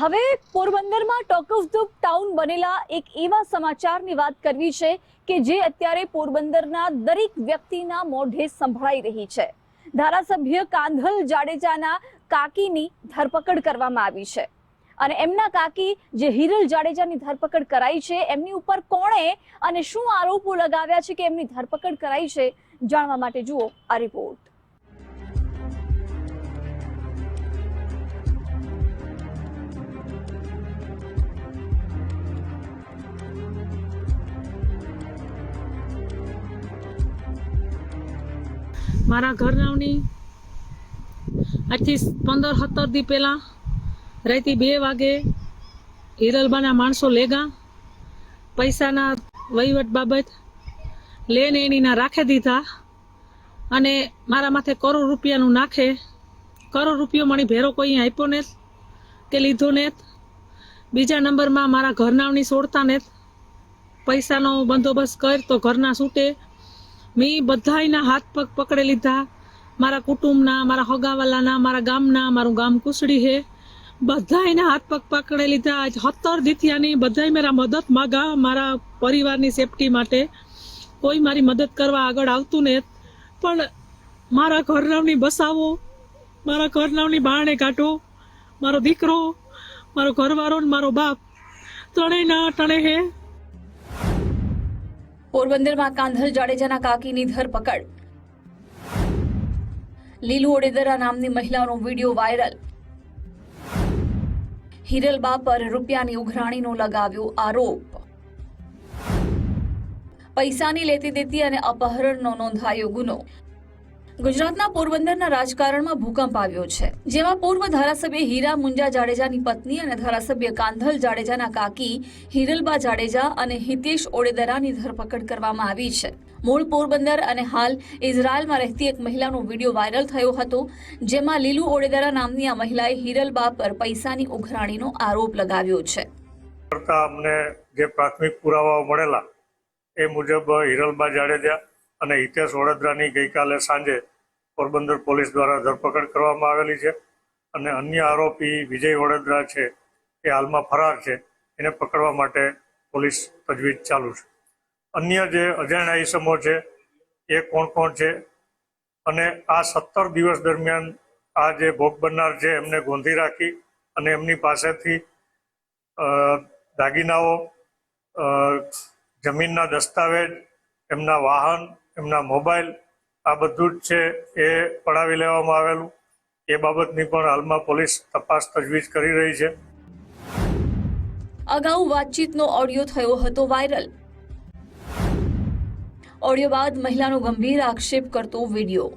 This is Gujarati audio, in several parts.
હવે પોરબંદરમાં ટોક ઓફ ધ ટાઉન બનેલા એક એવા સમાચારની વાત કરવી છે કે જે અત્યારે પોરબંદરના દરેક વ્યક્તિના મોઢે સંભળાઈ રહી છે. ધારાસભ્ય કાંધલ જાડેજાના કાકીની ધરપકડ કરવામાં આવી છે. અને એમના કાકી જે હિરલ જાડેજાની ધરપકડ કરાઈ છે, એમની ઉપર કોણે અને શું આરોપો લગાવ્યા છે કે એમની ધરપકડ કરાઈ છે, જાણવા માટે જુઓ આ રિપોર્ટ. મારા ઘરનાવની આજથી પંદર સત્તર દી પહેલાં રાતે બે વાગે હિરલબાના માણસો લેગા પૈસાના વહીવટ બાબત લેન એણીના રાખી દીધા અને મારા માથે કરોડ રૂપિયાનું નાખે. કરોડ રૂપિયો મને ભેરો કોઈ આપ્યો ને કે લીધો ને બીજા નંબરમાં મારા ઘરનાવની છોડતા ને પૈસાનો બંદોબસ્ત કર તો ઘરના છૂટે મેં બધાયના હાથ પગ પકડી લીધા. મારા કુટુંબના, મારા હગાવાલાના, મારા ગામના, મારું ગામ કુસડી હે. બધાયના હાથ પગ પકડી લીધા. સત્તર દીથિયાની બધાય મારા મદદ માગા મારા પરિવારની સેફટી માટે. કોઈ મારી મદદ કરવા આગળ આવતું ને પણ મારા ઘરનાવની બસાવો, મારા ઘરનાવની બારણે કાઢો. મારો દીકરો, મારો ઘરવાળો મારો બાપ. ત્રણેયના ત્રણે હે. પોરબંદરમાં કાંધલ જાડેજાના કાકીની ધરપકડ. લીલુ ઓડેદરા નામની મહિલાનો વીડિયો વાયરલ. હિરલબા પર રૂપિયાની ઉઘરાણીનો લગાવ્યો આરોપ. પૈસાની લેતી દેતી અને અપહરણનો નોંધાયો ગુનો. ગુજરાતના પોરબંદરના રાજકારણમાં ભૂકંપ આવ્યો છે. જેમાં પૂર્વ ધારાસભ્ય હીરા મુંજા જાડેજાની પત્ની અને ધારાસભ્ય કાંધલ જાડેજાના કાકી હિરલબા જાડેજા અને હિતેશ ઓડેદરાની ધરપકડ કરવામાં આવી છે. મૂળ પોરબંદર અને હાલ ઇઝરાયલમાં રહેતી એક મહિલાનો વીડિયો વાયરલ થયો હતો, જેમાં લીલુ ઓડેદરા નામની આ મહિલાએ હિરલબા પર પૈસાની ઉઘરાણીનો આરોપ લગાવ્યો છે. અમને જે પ્રાથમિક પુરાવાઓ મળેલા, એ મુજબ હિરલબા જાડેજા અને હિતેશ વડોદરાની ગઈકાલે સાંજે પોરબંદર પોલીસ દ્વારા ધરપકડ કરવામાં આવેલી છે અને અન્ય આરોપી વિજય વડોદરા છે, એ હાલમાં ફરાર છે, એને પકડવા માટે પોલીસ તજવીજ ચાલુ છે. અન્ય જે અજાણ્યા ઇસમો છે, એ કોણ કોણ છે અને આ સત્તર દિવસ દરમિયાન આ જે ભોગ બનનાર છે, એમને ગોંધી રાખી અને એમની પાસેથી દાગીનાઓ જમીનના દસ્તાવેજ, એમના વાહન, એમના મોબાઈલ આ બધું જ છે એ પડાવી લેવામાં આવેલું. એ બાબતની પણ હાલમાં પોલીસ તપાસ તજવીજ કરી રહી છે. અગાઉ વાતચીતનો ઓડિયો થયો હતો વાયરલ. ઓડિયો બાદ મહિલાનો ગંભીર આક્ષેપ કરતો વિડિયો.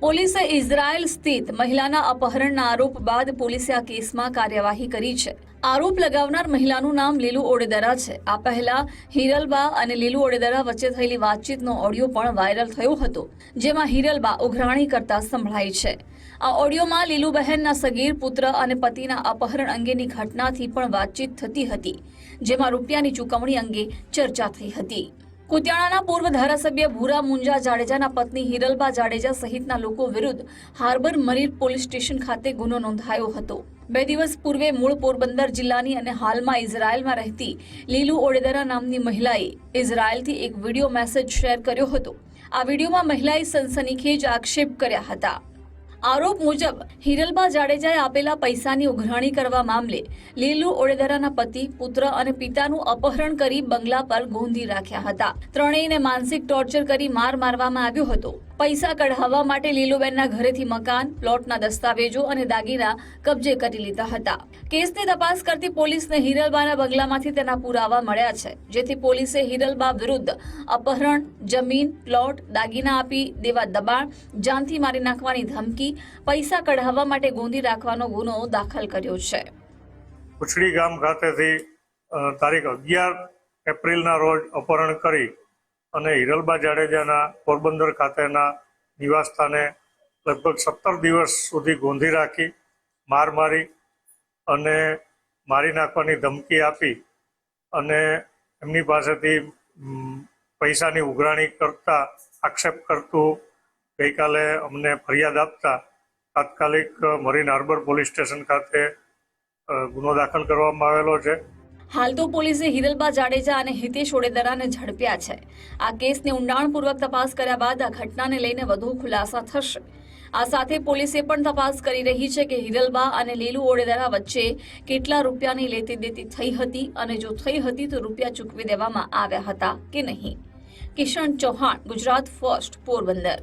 પોલીસે ઇઝરાયલ સ્થિત મહિલાના અપહરણના આરોપ બાદ પોલીસે આ કેસમાં કાર્યવાહી કરી છે. આરોપ લગાવનાર મહિલાનું નામ લીલુ ઓડેદરા છે. આ પહેલા હિરલબા અને લીલુ ઓડેદરા વચ્ચે થયેલી વાતચીતનો ઓડિયો પણ વાયરલ થયો હતો, જેમાં હિરલબા ઉઘરાણી કરતા સંભળાય છે. આ ઓડિયોમાં લીલુબહેનના સગીર, પુત્ર અને પતિના અપહરણ અંગેની ઘટનાથી પણ વાતચીત થતી હતી, જેમાં રૂપિયાની ચૂકવણી અંગે ચર્ચા થઈ હતી. કુતિયાણાના પૂર્વ ધારાસભ્ય ભૂરા મુંજા જાડેજાના પત્ની હિરલબા જાડેજા સહિતના લોકો વિરુદ્ધ હાર્બર મરીર પોલીસ સ્ટેશન ખાતે ગુનો નોંધાયો હતો. બે દિવસ પૂર્વે મૂળ પોરબંદર જિલ્લાની અને હાલમાં ઇઝરાયલમાં રહેતી લીલુ ઓડેદરા નામની મહિલાએ ઇઝરાયલથી એક વીડિયો મેસેજ શેર કર્યો હતો. આ વિડીયોમાં મહિલાએ સનસનીખેજ આક્ષેપ કર્યા હતા. આરોપ મુજબ હિરલબા જાડેજાએ આપેલા પૈસાની ઉઘરાણી કરવા મામલે લીલુ ઓડેદરાના પતિ, પુત્ર અને પિતાનું અપહરણ કરી બંગલા પર ગોંધી રાખ્યા હતા. ત્રણેયને માનસિક ટોર્ચર કરી માર મારવામાં આવ્યો હતો. પૈસા કઢાવવા માટે લીલુબેનના ઘરેથી મકાન, પ્લોટના દસ્તાવેજો અને દાગીના કબજે કરી લીધા હતા. કેસની તપાસ કરતી પોલીસને હિરલબાના બંગલામાંથી તેના પુરાવા મળ્યા છે, જેથી પોલીસે હિરલબા વિરુદ્ધ અપહરણ, જમીન, પ્લોટ, દાગીના આપી દેવા દબાણ, જાનથી મારી નાખવાની ધમકી, પૈસા કઢાવવા માટે ગોંધી રાખવાનો ગુનો દાખલ કર્યો છે. ઉછડી ગામ ખાતેથી તારીખ અગિયાર એપ્રિલના રોજ અપહરણ કરી અને હિરલબા જાડેજાના પોરબંદર ખાતેના નિવાસસ્થાને લગભગ સત્તર દિવસ સુધી ગોંધી રાખી, માર મારી અને મારી નાખવાની ધમકી આપી અને એમની પાસેથી પૈસાની ઉઘરાણી કરતા આક્ષેપ કરતું ગઈકાલે અમને ફરિયાદ આપતા તાત્કાલિક મરીન હાર્બર પોલીસ સ્ટેશન ખાતે ગુનો દાખલ કરવામાં આવેલો છે. હાલ તો પોલીસે હિરલબા જાડેજા અને હિતેશ ઓડેદરાને ઝડપ્યા છે. આ કેસને ઊંડાણપૂર્વક તપાસ કર્યા બાદ આ ઘટનાને લઈને વધુ ખુલાસા થશે. આ સાથે પોલીસે પણ તપાસ કરી રહી છે કે હિરલબા અને લીલુ ઓડેદરા વચ્ચે કેટલા રૂપિયાની લેતી દેતી થઈ હતી અને જો થઈ હતી તો રૂપિયા ચૂકવી દેવામાં આવ્યા હતા કે નહીં. કિશન ચૌહાણ, ગુજરાત ફર્સ્ટ, પોરબંદર.